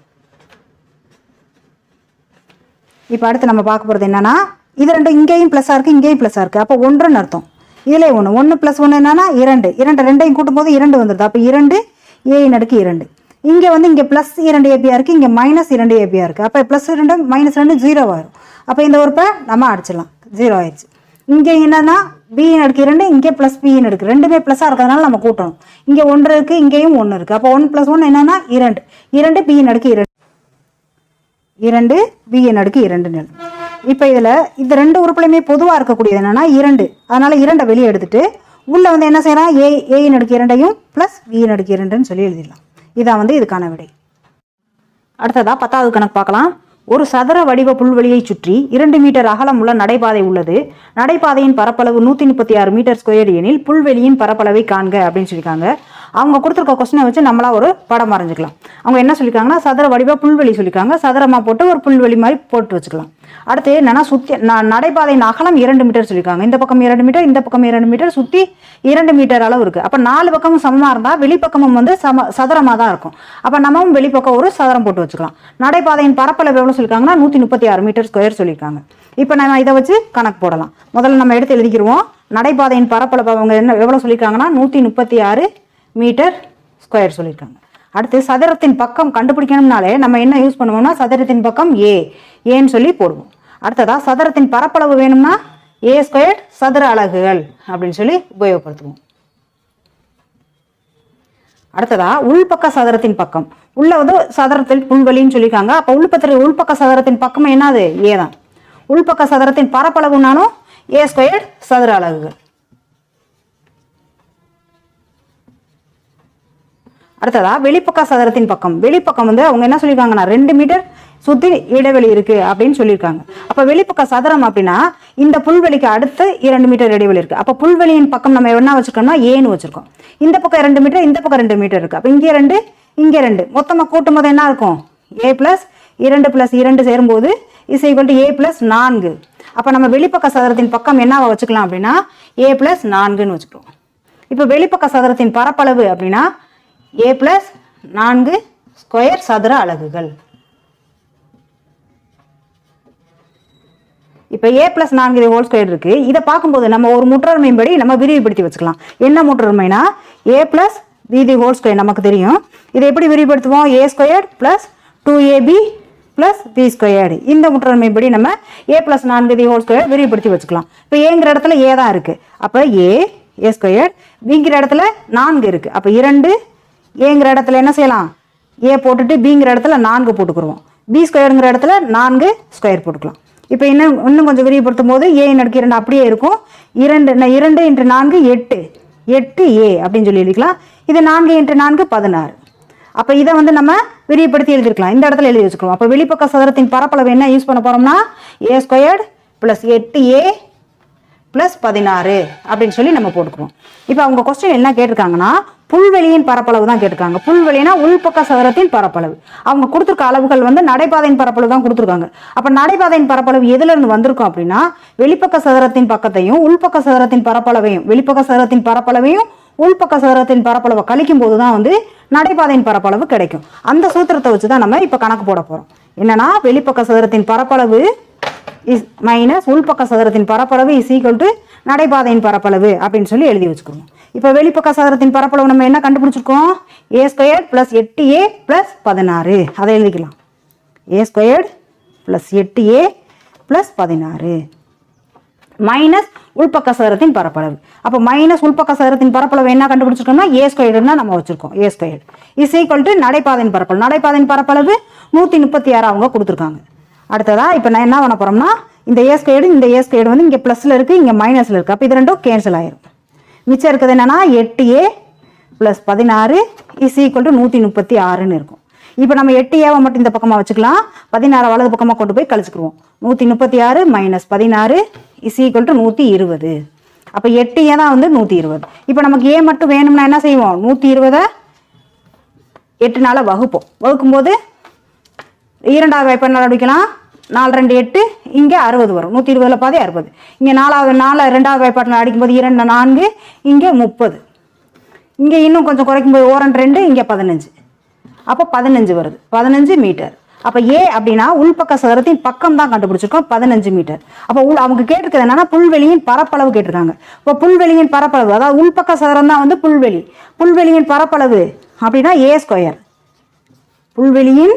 இப்போ அடுத்து நம்ம பார்க்க போகிறது என்னென்னா இது ரெண்டு இங்கேயும் ப்ளஸ்ஸாக இருக்குது இங்கேயும் ப்ளஸ்ஸாக இருக்குது அப்போ ஒன்றுன்னு அர்த்தம். இதிலே ஒன்று ஒன்று ப்ளஸ் ஒன்று என்னன்னா இரண்டு. இரண்டு ரெண்டையும் கூட்டும்போது இரண்டு வந்துடுது அப்போ இரண்டு ஏ நடுக்கு இரண்டு. இங்கே வந்து இங்கே ப்ளஸ் இரண்டு ஏபியாக இருக்குது இங்கே மைனஸ் இரண்டு ஏபியாக இருக்குது அப்போ ப்ளஸ் ரெண்டு மைனஸ் ரெண்டு ஜீரோ வரும். அப்போ இந்த உறுப்பை நம்ம அடிச்சிடலாம். ஜீரோ ஆயிடுச்சு. இங்கே என்னன்னா பி அடுக்கு இரண்டு இங்கே ப்ளஸ் பி எடுக்கு ரெண்டுமே ப்ளஸ்ஸாக இருக்கிறதுனால நம்ம கூட்டணும். இங்கே ஒன்று இருக்குது இங்கேயும் ஒன்று இருக்குது அப்போ ஒன் ப்ளஸ் ஒன் என்னன்னா இரண்டு. இரண்டு பி அடுக்கு இரண்டு. இரண்டு பி அடுக்கு இரண்டு நெல். இப்போ இதில் இந்த ரெண்டு உறுப்புலையுமே பொதுவாக இருக்கக்கூடியது என்னன்னா இரண்டு. அதனால இரண்டை வெளியே எடுத்துட்டு உள்ளே வந்து என்ன செய்யலாம்? ஏ ஏ நடுக்கு இரண்டையும் ப்ளஸ் பி அடுக்கு இரண்டுன்னு சொல்லி எழுதிடலாம். இதான் வந்து இதுக்கான விடை. அடுத்ததா பத்தாவது கணக்கு பார்க்கலாம். ஒரு சதுர வடிவ புல்வெளியை சுற்றி இரண்டு மீட்டர் அகலம் உள்ள நடைபாதை உள்ளது. நடைபாதையின் பரப்பளவு நூற்றி முப்பத்தி ஆறு மீட்டர் ஸ்கொயர் எனில் புல்வெளியின் பரப்பளவை காண்க அப்படின்னு சொல்லியிருக்காங்க. அவங்க கொடுத்துருக்க கொஸ்டினை வச்சு நம்மளா ஒரு படம் வரைஞ்சிக்கலாம். அவங்க என்ன சொல்லியிருக்காங்கன்னா சதுர வடிவ புல்வெளி சொல்லியிருக்காங்க. சதுரமாக போட்டு ஒரு புல்வெளி மாதிரி போட்டு வச்சுக்கலாம். அடுத்து என்னன்னா சுற்றி நடைபாதையின் அகலம் இரண்டு மீட்டர் சொல்லியிருக்காங்க. இந்த பக்கம் இரண்டு மீட்டர் இந்த பக்கம் இரண்டு மீட்டர் சுற்றி இரண்டு மீட்டர் அளவு இருக்குது அப்போ நாலு பக்கமும் சமமாக இருந்தால் வெளிப்பக்கமும் வந்து சம சதுரமாக தான் இருக்கும். அப்போ நம்மவும் வெளிப்பக்கம் ஒரு சதுரம் போட்டு வச்சுக்கலாம். நடைபாதையின் பரப்பளவு எவ்வளோ சொல்லியிருக்காங்கன்னா நூற்றி முப்பத்தி ஆறு மீட்டர் ஸ்கொயர் சொல்லியிருக்காங்க. இப்போ நம்ம இதை வச்சு கணக்கு போடலாம். முதல்ல நம்ம எடுத்து எழுதிக்கிருவோம். நடைபாதையின் பரப்பளவு அவங்க என்ன எவ்வளோ சொல்லியிருக்காங்கன்னா நூற்றி முப்பத்தி ஆறு மீட்டர் ஸ்கொயர் சொல்லியிருக்காங்க. அடுத்து சதுரத்தின் பக்கம் கண்டுபிடிக்கணும்னாலே நம்ம என்ன யூஸ் பண்ணுவோம்னா சதுரத்தின் பக்கம் ஏ ஏன்னு சொல்லி போடுவோம். அடுத்ததா சதுரத்தின் பரப்பளவு வேணும்னா ஏ ஸ்கொயர் சதுர அலகுகள் அப்படின்னு சொல்லி உபயோகப்படுத்துவோம். அடுத்ததா உள்பக்க சதுரத்தின் பக்கம். உள்ள வந்து சதுரத்தில் புல்வெளின்னு சொல்லியிருக்காங்க. அப்போ உள்பக்க உள்பக்க சதுரத்தின் பக்கம் என்னது? ஏ தான். உள்பக்க சதுரத்தின் பரப்பளவுனாலும் ஏ ஸ்கொயர் சதுர அலகுகள். அடுத்ததா வெளிப்பக்க சதுரத்தின் பக்கம். வெளிப்பக்கம் வந்து அவங்க என்ன சொல்லியிருக்காங்கன்னா ரெண்டு மீட்டர் சுத்தி இடைவெளி இருக்கு அப்படின்னு சொல்லியிருக்காங்க. அப்ப வெளிப்பக்க சதுரம் அப்படின்னா இந்த புல்வெளிக்கு அடுத்து இரண்டு மீட்டர் இடைவெளி இருக்கு. அப்ப புல்வெளியின் பக்கம் நம்ம என்ன வச்சிருக்கோம்னா ஏன்னு வச்சிருக்கோம். இந்த பக்கம் ரெண்டு மீட்டர் இந்த பக்கம் ரெண்டு மீட்டர் இருக்கு. அப்ப இங்கே ரெண்டு இங்கே ரெண்டு மொத்தமா கூட்டும் போது என்ன இருக்கும்? ஏ பிளஸ் இரண்டு பிளஸ் இரண்டு சேரும்போது is equal to a plus நான்கு. அப்ப நம்ம வெளிப்பக்க சதுரத்தின் பக்கம் என்னவா வச்சுக்கலாம் அப்படின்னா ஏ பிளஸ் நான்குன்னு வச்சுக்கிறோம் இப்போ வெளிப்பக்க சதுரத்தின் பரப்பளவு அப்படின்னா ஏ பிளஸ் நான்கு ஸ்கொயர் சதுர அலகுகள். இப்போ ஏ பிளஸ் நான்கு ஹோல் ஸ்கொயர் இருக்கு. இதை பார்க்கும்போது நம்ம ஒரு முற்றொருமையின்படி நம்ம விரிவுபடுத்தி வச்சுக்கலாம். என்ன முற்றொருமைனா? A plus b the whole square நமக்கு தெரியும். இதை எப்படி விரிவுபடுத்துவோம்? A square plus two ab plus b squared இந்த முற்றொருமைப்படி நம்ம ஏ பிளஸ் நான்கு தி ஹோல் ஸ்கொயர் விரிவுபடுத்தி வச்சுக்கலாம். இப்போ ஏங்கிற இடத்துல ஏ தான் இருக்கு. அப்போ ஏ ஏ ஸ்கொயர் பிங்கிற இடத்துல நான்கு இருக்கு. அப்போ இரண்டு ஏங்கிற இடத்துல என்ன செய்யலாம்? ஏ போட்டுட்டு பிங்கிற இடத்துல நான்கு போட்டுக்குருவோம். பி ஸ்கொயருங்கிற இடத்துல நான்கு ஸ்கொயர் போட்டுக்கலாம். இப்போ இன்னும் இன்னும் கொஞ்சம் விரிவுபடுத்தும் போது ஏன் அடுக்கு இரண்டு அப்படியே இருக்கும். இரண்டு ந- இரண்டு இன்று நான்கு எட்டு. எட்டு ஏ அப்படின்னு சொல்லி எழுதிக்கலாம். இது நான்கு இன்று நான்கு பதினாறு. அப்போ இதை வந்து நம்ம விரிவுபடுத்தி எழுதிருக்கலாம் இந்த இடத்துல எழுதி வச்சுக்கலாம். அப்போ வெளிப்பக்க சதுரத்தின் பரப்பளவு என்ன யூஸ் பண்ண போகிறோம்னா ஏ ஸ்கொயர்டு ப்ளஸ் எட்டு ஏ ப்ளஸ் பதினாறு அப்படின்னு சொல்லி நம்ம போட்டுக்குவோம். இப்போ அவங்க கொஸ்டின் என்ன கேட்டிருக்காங்கன்னா புல்வெளியின் பரப்பளவு தான் கேட்டிருக்காங்க. புல்வெளினா உள்பக்க சதுரத்தின் பரப்பளவு. அவங்க கொடுத்துருக்க அளவுகள் வந்து நடைபாதையின் பரப்பளவு தான் கொடுத்துருக்காங்க. அப்போ நடைபாதையின் பரப்பளவு எதுலேருந்து வந்திருக்கும் அப்படின்னா வெளிப்பக்க சதுரத்தின் பக்கத்தையும் உள்பக்க சதுரத்தின் பரப்பளவையும் வெளிப்பக்க சதுரத்தின் பரப்பளவையும் உள்பக்க சதுரத்தின் பரப்பளவை கழிக்கும் போது தான் வந்து நடைபாதையின் பரப்பளவு கிடைக்கும். அந்த சூத்திரத்தை வச்சு தான் நம்ம இப்போ கணக்கு போட போகிறோம் என்னன்னா வெளிப்பக்க சதுரத்தின் பரப்பளவு இஸ் மைனஸ் உள்பக்க சதுரத்தின் பரப்பளவு இஸ் ஈக்குவல் டு நடைபாதையின் பரப்பளவு அப்படின்னு சொல்லி எழுதி வச்சுக்கிறோம் இப்போ வெளிப்பக்க சதுரத்தின் பரப்பளவு நம்ம என்ன கண்டுபிடிச்சிருக்கோம்? ஏ ஸ்கொயர் ப்ளஸ் எட்டு ஏ ப்ளஸ் பதினாறு. அதை எழுதிக்கலாம். ஏ ஸ்கொயர்டு ப்ளஸ் எட்டு ஏ ப்ளஸ் பதினாறு. மைனஸ் உள்பக்க சதுரத்தின் பரப்பளவு. அப்போ மைனஸ் உள்பக்க சதுரத்தின் பரப்பளவு என்ன கண்டுபிடிச்சிருக்கோம்னா ஏ ஸ்கொயர்டுனா நம்ம வச்சிருக்கோம். A squared is equal to நடைபாதையின் பரப்பளவு. நடைபாதையின் பரப்பளவு நூற்றி முப்பத்தி ஆறு அவங்க கொடுத்துருக்காங்க. அடுத்ததா இப்போ நான் என்ன பண்ண போகிறோம்னா இந்த ஏ ஸ்கொயர்டு இந்த ஏ ஸ்கொயர்டு வந்து இங்கே ப்ளஸில் இருக்குது இங்கே மைனஸில் இருக்குது அப்போ இது ரெண்டும் கேன்சல் ஆயிரும். மிச்சம் இருக்கிறது என்னென்னா எட்டு ஏ ப்ளஸ் பதினாறு இஸ் ஈக்குவல் டு நூற்றி முப்பத்தி ஆறுன்னு இருக்கும். இப்போ நம்ம எட்டு ஏவை மட்டும் இந்த பக்கமாக வச்சுக்கலாம். பதினாறு வலது பக்கமாக கொண்டு போய் கழிச்சுக்குருவோம். நூற்றி முப்பத்தி ஆறு மைனஸ் பதினாறு இஸ் ஈக்குவல் டு நூற்றி இருபது. அப்போ எட்டு ஏ தான் வந்து நூற்றி இருபது. இப்போ நமக்கு ஏ மட்டும் வேணும்னா என்ன செய்வோம்? நூற்றி இருபதை எட்டு நாளாக வகுப்போம். வகுக்கும்போது இரண்டாவது வாய்ப்பு நடவடிக்கலாம் நாலு ரெண்டு எட்டு இங்கே அறுபது வரும். நூற்றி இருபதில் பாதி அறுபது. இங்கே நாலாவது நாலு ரெண்டாவது வாய்ப்பாட்டில் அடிக்கும்போது இரண்டு நான்கு இங்கே முப்பது. இங்கே இன்னும் கொஞ்சம் குறைக்கும் போது ஓரன் ரெண்டு இங்கே பதினஞ்சு. அப்போ பதினஞ்சு வருது. பதினஞ்சு மீட்டர். அப்போ ஏ அப்படின்னா உள்பக்க சதுரத்தின் பக்கம் தான் கண்டுபிடிச்சிருக்கோம். பதினஞ்சு மீட்டர். அப்போ உள் அவங்க கேட்டிருக்கிறது என்னன்னா புல்வெளியின் பரப்பளவு கேட்டிருக்காங்க. இப்போ புல்வெளியின் பரப்பளவு அதாவது உள்பக்க சதுரம் தான் வந்து புல்வெளி. புல்வெளியின் பரப்பளவு அப்படின்னா ஏ ஸ்கொயர். புல்வெளியின்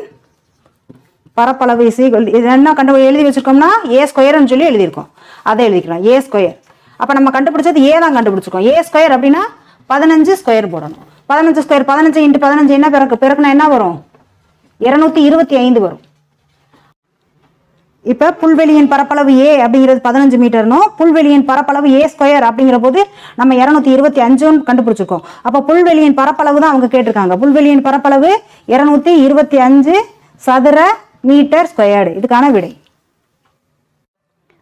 பரப்பளவு இஸ் இது என்ன கண்டு எழுதி வச்சிருக்கோம்னா ஏ ஸ்கொயர்னு சொல்லி எழுதியிருக்கோம். அதை எழுதிக்கலாம். ஏ ஸ்கொயர் அப்போ நம்ம கண்டுபிடிச்சது ஏ தான் கண்டுபிடிச்சிருக்கோம். ஏ ஸ்கொயர் அப்படின்னா பதினஞ்சு ஸ்கொயர் போடணும். பதினஞ்சு ஸ்கொயர் பதினஞ்சு இன்ட்டு பதினஞ்சு என்ன பிறகு? பிறகுனா என்ன வரும்? இருநூத்தி இருபத்தி ஐந்து வரும். இப்போ புல்வெளியின் பரப்பளவு ஏ அப்படிங்கிறது பதினஞ்சு மீட்டர்னும் புல்வெளியின் பரப்பளவு ஏ ஸ்கொயர் அப்படிங்கிற போது நம்ம இரநூத்தி இருபத்தி அஞ்சுன்னு கண்டுபிடிச்சிருக்கோம். அப்போ புல்வெளியின் பரப்பளவு தான் அவங்க கேட்டிருக்காங்க. புல்வெளியின் பரப்பளவு இரநூத்தி இருபத்தி அஞ்சு சதுர மீட்டர் ஸ்கொயர்டு. இதுக்கான விடை.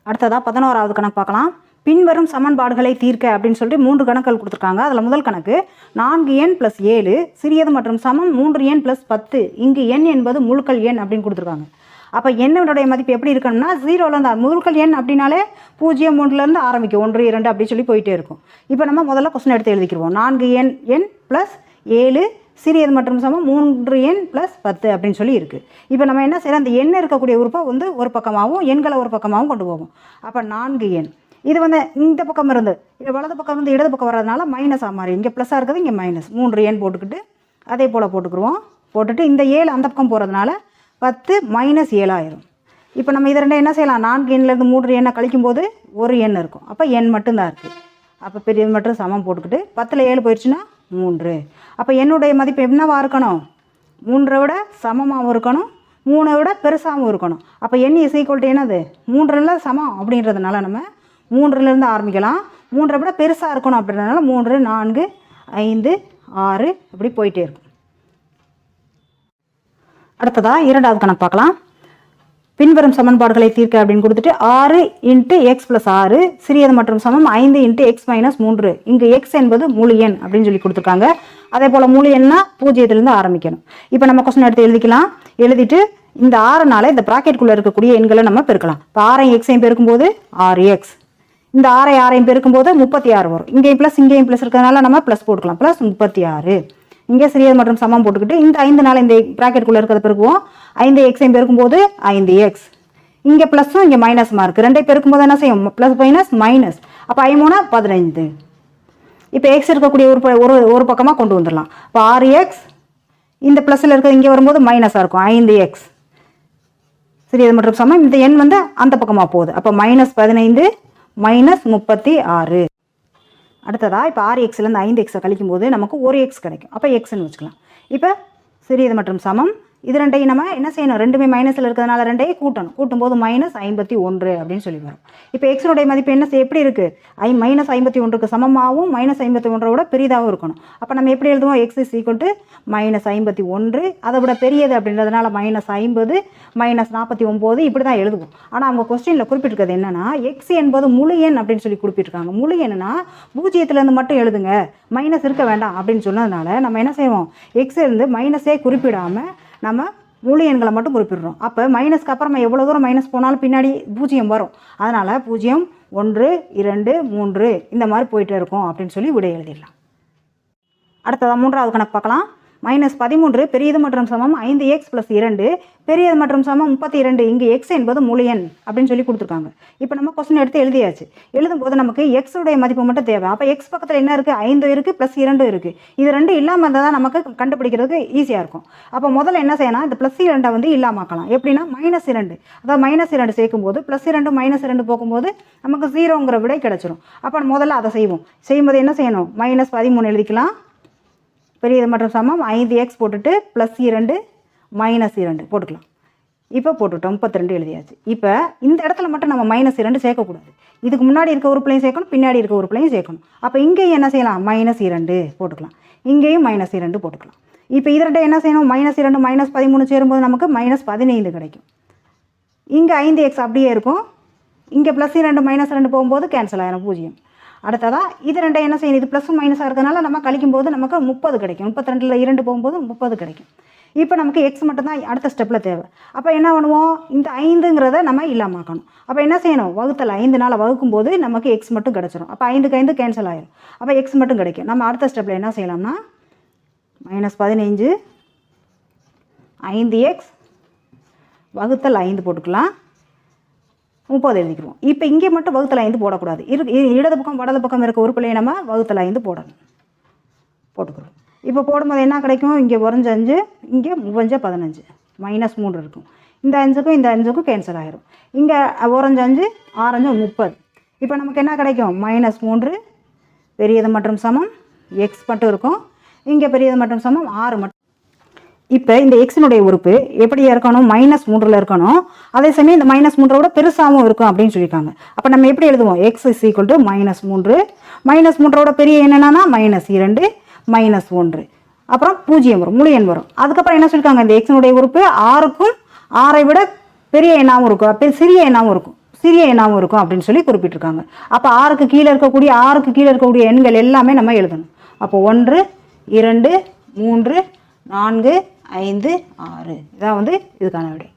அடுத்ததா பதினோராவது கணக்கு பார்க்கலாம். பின்வரும் சமன்பாடுகளை தீர்க்க அப்படின்னு சொல்லிட்டு மூன்று கணக்குகள் கொடுத்துருக்காங்க. அதில் முதல் கணக்கு நான்கு எண் ப்ளஸ் ஏழு சிறியது மற்றும் சமம் மூன்று எண் ப்ளஸ் பத்து இங்கு எண் என்பது முழுக்கள் எண் அப்படின்னு கொடுத்துருக்காங்க. அப்போ எண்ணுடைய மதிப்பு எப்படி இருக்கணும்னா ஜீரோலேருந்து முழுக்கள் எண் அப்படின்னாலே பூஜ்ஜியம் மூன்றுலேருந்து ஆரம்பிக்கும். ஒன்று இரண்டு அப்படின்னு சொல்லி போயிட்டே இருக்கும். இப்போ நம்ம முதல்ல கொஸ்டின் எடுத்து எழுதிக்கிருவோம். நான்கு எண் எண் ப்ளஸ் ஏழு சிறியது மற்றும் சமம் மூன்று எண் ப்ளஸ் பத்து அப்படின்னு சொல்லி இருக்குது இப்போ நம்ம என்ன செய்யலாம்? அந்த எண் இருக்கக்கூடிய உறுப்பை வந்து ஒரு பக்கமாகவும் எண்களை ஒரு பக்கமாகவும் கொண்டு போவோம். அப்போ நான்கு எண். இது வந்து இந்த பக்கம் இருந்து வலது பக்கம் வந்து இடது பக்கம் வர்றதுனால மைனஸாக மாறி இங்கே ப்ளஸ்ஸாக இருக்குது இங்கே மைனஸ் மூன்று எண் போட்டுக்கிட்டு அதே போல் போட்டுக்குருவோம் போட்டுட்டு இந்த ஏழு அந்த பக்கம் போகிறதுனால பத்து மைனஸ் ஏழாயிரும் இப்போ நம்ம இது ரெண்டும் என்ன செய்யலாம்? நான்கு எண்ணிலேருந்து மூன்று எண்ணை கழிக்கும் போது ஒரு எண் இருக்கும். அப்போ எண் மட்டும்தான் இருக்குது அப்போ பெரியது மட்டும் சமம் போட்டுக்கிட்டு பத்தில் ஏழு போயிடுச்சுன்னா மூன்று. அப்போ என்னுடைய மதிப்பு என்னவாக இருக்கணும்? மூன்றை விட சமமாகவும் இருக்கணும். மூணை விட பெருசாகவும் இருக்கணும். அப்போ என்ன இஸ் ஈக்குவல் என்னது? மூன்றில் சமம் அப்படின்றதுனால நம்ம மூன்றுலேருந்து ஆரம்பிக்கலாம். மூன்றை விட பெருசாக இருக்கணும் அப்படின்றதுனால மூன்று நான்கு ஐந்து ஆறு இப்படி போயிட்டே இருக்கும். அடுத்ததாக இரண்டாவது கணக்கு பார்க்கலாம். பின்வரும் சமன்பாடுகளை தீர்க்க அப்படின்னு கொடுத்துட்டு ஆறு இன்ட்டு எக்ஸ் ப்ளஸ் ஆறு சிறியது மற்றும் சமம் ஐந்து இன்ட்டு எக்ஸ் மைனஸ் மூன்று. இங்கு எக்ஸ் என்பது முழு எண் அப்படின்னு சொல்லி கொடுத்துருக்காங்க. அதே போல் முழு எண்ணா பூஜ்ஜியத்திலிருந்து ஆரம்பிக்கணும். இப்போ நம்ம கொஸ்டின் எடுத்து எழுதிக்கலாம். எழுதிட்டு இந்த ஆறுனால இந்த ப்ராக்கெட்டுக்குள்ளே இருக்கக்கூடிய எண்களை நம்ம பெருக்கலாம். இப்போ ஆறையும் எக்ஸையும் பெருக்கும்போது ஆறு எக்ஸ் இந்த ஆறை ஆறையும் பெருக்கும்போது முப்பத்தி ஆறு வரும். இங்கேயும் ப்ளஸ் இங்கேயும் ப்ளஸ் இருக்கிறதுனால நம்ம ப்ளஸ் போட்டுக்கலாம். ப்ளஸ் முப்பத்தி ஆறு. இங்கே சிறியது மற்றும் சமம் போட்டுக்கிட்டு இந்த ஐந்து நாள் இந்த ப்ராக்கெட்டுக்குள்ளே இருக்கிறத பெருக்குவோம். ஐந்து எக்ஸையும் பெருக்கும்போது ஐந்து எக்ஸ் இங்கே ப்ளஸ்ஸும் இங்கே மைனஸ் மார்க் ரெண்டை பெருக்கும்போது என்ன செய்யும்? ப்ளஸ் மைனஸ் மைனஸ் அப்போ ஐமூணா பதினைந்து. இப்போ எக்ஸ் இருக்கக்கூடிய ஒரு ஒரு ஒரு பக்கமாக கொண்டு வந்துடலாம். இப்போ ஆறு எக்ஸ் இந்த ப்ளஸில் இருக்கிறது இங்கே வரும்போது மைனஸாக இருக்கும். ஐந்து எக்ஸ் சிறியது மற்றும் சமம். இந்த எண் வந்து அந்த பக்கமாக போகுது. அப்போ மைனஸ் பதினைந்து மைனஸ் முப்பத்தி ஆறு. அடுத்ததாக இப்போ ஆறு எக்ஸ்லேருந்து ஐந்து எக்ஸை கழிக்கும் போது நமக்கு ஒரு எக்ஸ் கிடைக்கும். அப்போ எக்ஸ்னு வச்சுக்கலாம். இப்போ சிறியது மற்றும் சமம். இது ரெண்டையும் நம்ம என்ன செய்யணும்? ரெண்டுமே மைனஸில் இருக்கிறதுனால ரெண்டையும் கூட்டணும். கூட்டும்போது மைனஸ் ஐம்பத்தி ஒன்று அப்படின்னு சொல்லி வரும். இப்போ எக்ஸனுடைய மதிப்பு என்ன எப்படி இருக்குது ஐ மைனஸ் ஐம்பத்தி ஒன்றுக்கு சமமாகவும் மைனஸ் ஐம்பத்தி ஒன்றை விட பெரிதாகவும் இருக்கணும். அப்போ நம்ம எப்படி எழுதுவோம்? X is equal to minus ஐம்பத்தி ஒன்று. அதை விட பெரியது அப்படின்றதுனால மைனஸ் ஐம்பது மைனஸ் நாற்பத்தி ஒம்பது இப்படி தான் எழுதுவோம். ஆனால் அவங்க கொஸ்டினில் குறிப்பிட்டிருக்கிறது என்னன்னா எக்ஸ் என்பது முழு எண் அப்படின்னு சொல்லி குறிப்பிட்டிருக்காங்க. முழு எண்ணுனா பூஜ்ஜியத்துலேருந்து மட்டும் எழுதுங்க. மைனஸ் இருக்க வேண்டாம் அப்படின்னு சொன்னதுனால நம்ம என்ன செய்வோம்? எக்ஸ் இருந்து மைனஸே குறிப்பிடாமல் நம்ம முழு எண்களை மட்டும் குறிப்பிடுறோம் அப்போ மைனஸ்க்கு அப்புறமா எவ்வளோ தூரம் மைனஸ் போனாலும் பின்னாடி பூஜ்ஜியம் வரும். அதனால் பூஜ்ஜியம் ஒன்று இரண்டு மூன்று இந்த மாதிரி போயிட்டே இருக்கும் அப்படின்னு சொல்லி விடை எழுதிடலாம். அடுத்ததாக மூன்றாவது கணக்கு பார்க்கலாம். மைனஸ் பதிமூன்று பெரியது மற்றும் சமம் ஐந்து எக்ஸ் ப்ளஸ் இரண்டு பெரியது மற்றும் சமம் முப்பத்தி இரண்டு இங்கு எக்ஸ் என்பது முழு எண் அப்படின்னு சொல்லி கொடுத்துருக்காங்க. இப்போ நம்ம கொஸ்டின் எடுத்து எழுதியாச்சு. எழுதும்போது நமக்கு எக்ஸுடைய மதிப்பு மட்டும் தேவை. அப்போ எக்ஸ் பக்கத்தில் என்ன இருக்குது ஐந்து இருக்குது ப்ளஸ் இரண்டு இருக்குது இது ரெண்டு இல்லாமல் இருந்தால் தான் நமக்கு கண்டுபிடிக்கிறதுக்கு ஈஸியாக இருக்கும். அப்போ முதல்ல என்ன செய்யணும்? இந்த ப்ளஸ் இரண்டை வந்து இல்லாமாக்கலாம் எப்படின்னா மைனஸ் இரண்டு. அதாவது மைனஸ் இரண்டு சேர்க்கும்போது ப்ளஸ் இரண்டு மைனஸ் இரண்டு போகும்போது நமக்கு ஜீரோங்கிற விடை கிடச்சிரும். அப்போ முதல்ல அதை செய்வோம். செய்யும்போது என்ன செய்யணும்? மைனஸ் பதிமூணு எழுதிக்கலாம். பெரிய இது மற்றும் சமம். ஐந்து எக்ஸ் போட்டுட்டு ப்ளஸ் இரண்டு மைனஸ் இரண்டு போட்டுக்கலாம். இப்போ போட்டுவிட்டோம் முப்பத்தி ரெண்டு எழுதியாச்சு. இப்போ இந்த இடத்துல மட்டும் நம்ம மைனஸ் இரண்டு சேர்க்கக்கூடாது. இதுக்கு முன்னாடி இருக்க உறுப்புலையும் சேர்க்கணும். பின்னாடி இருக்க உறுப்புலையும் சேர்க்கணும். அப்போ இங்கேயும் என்ன செய்யலாம்? மைனஸ் இரண்டு போட்டுக்கலாம். இங்கேயும் மைனஸ் இரண்டு போட்டுக்கலாம். இப்போ இது ரெண்டு என்ன செய்யணும்? மைனஸ் இரண்டு மைனஸ் பதிமூணு சேரும்போது நமக்கு மைனஸ் பதினைந்து கிடைக்கும். இங்கே ஐந்து எக்ஸ் அப்படியே இருக்கும். இங்கே ப்ளஸ் ரெண்டு மைனஸ் ரெண்டு போகும்போது கேன்சல் ஆயிரும். பூஜ்ஜியம். அடுத்ததாக இது ரெண்டு என்ன செய்யணும் இது ப்ளஸ் மைனஸாக இருக்கிறதுனால நம்ம கழிக்கும் போது நமக்கு முப்பது கிடைக்கும். முப்பத்தி ரெண்டில் இரண்டு போகும்போது முப்பது கிடைக்கும். இப்போ நமக்கு எக்ஸ் மட்டும்தான் அடுத்த ஸ்டெப்பில் தேவை. அப்போ என்ன பண்ணுவோம்? இந்த ஐந்துங்கிறத நம்ம இல்லாமாக்கணும் அப்போ என்ன செய்யணும்? வகுத்தல் ஐந்து நாள் வகுக்கும் போது நமக்கு எக்ஸ் மட்டும் கிடச்சிரும். அப்போ ஐந்துக்கு ஐந்து கேன்சல் ஆயிரும். அப்போ எக்ஸ் மட்டும் கிடைக்கும். நம்ம அடுத்த ஸ்டெப்பில் என்ன செய்யலாம்னா மைனஸ் பதினைஞ்சு ஐந்து எக்ஸ் வகுத்தல் ஐந்து போட்டுக்கலாம். முப்பது எழுதிக்கிறோம் இப்போ இங்கே மட்டும் வகுத்தல் ஐந்து போடக்கூடாது. இரு இடது பக்கம் வடது பக்கம் இருக்க உறுப்பிலையை நம்ம வகுத்தல் ஐந்து போடணும். போட்டுக்கிறோம். இப்போ போடும்போது என்ன கிடைக்கும்? இங்கே உறைஞ்ச அஞ்சு இங்கே முவஞ்ச பதினஞ்சு. மைனஸ் மூணு இருக்கும். இந்த அஞ்சுக்கும் இந்த அஞ்சுக்கும் கேன்சல் ஆகிரும் இங்கே உறைஞ்ச அஞ்சு ஆரஞ்சு முப்பது. இப்போ நமக்கு என்ன கிடைக்கும்? மைனஸ் மூன்று பெரியது மற்றும் சமம் எக்ஸ் மட்டும் இருக்கும். இங்கே பெரியது மற்றும் சமம் ஆறு மட்டும் இப்போ இந்த எக்ஸினுடைய உறுப்பு எப்படியா இருக்கணும்? மைனஸ் மூன்றில் இருக்கணும். அதே சமயம் இந்த மைனஸ் மூன்றை விட பெருசாகவும் இருக்கும் அப்படின்னு சொல்லியிருக்காங்க. அப்போ நம்ம எப்படி எழுதுவோம்? X is equal to minus மூன்று. மைனஸ் மூன்றோட பெரிய என்னென்னா மைனஸ் இரண்டு மைனஸ் ஒன்று. அப்புறம் பூஜ்ஜியம் வரும் முழு எண் வரும். அதுக்கப்புறம் என்ன சொல்லியிருக்காங்க? இந்த எக்ஸினுடைய உறுப்பு ஆறுக்கும் ஆறை விட பெரிய எண்ணாகவும் இருக்கும். சிறிய எண்ணாகவும் இருக்கும். சிறிய எண்ணாகவும் இருக்கும் அப்படின்னு சொல்லி குறிப்பிட்டிருக்காங்க. அப்போ ஆறுக்கு கீழே இருக்கக்கூடிய ஆறுக்கு கீழே இருக்கக்கூடிய எண்கள் எல்லாமே நம்ம எழுதணும். அப்போ ஒன்று இரண்டு மூன்று நான்கு ஐந்து ஆறு. இதான் வந்து இதுக்கான விடை.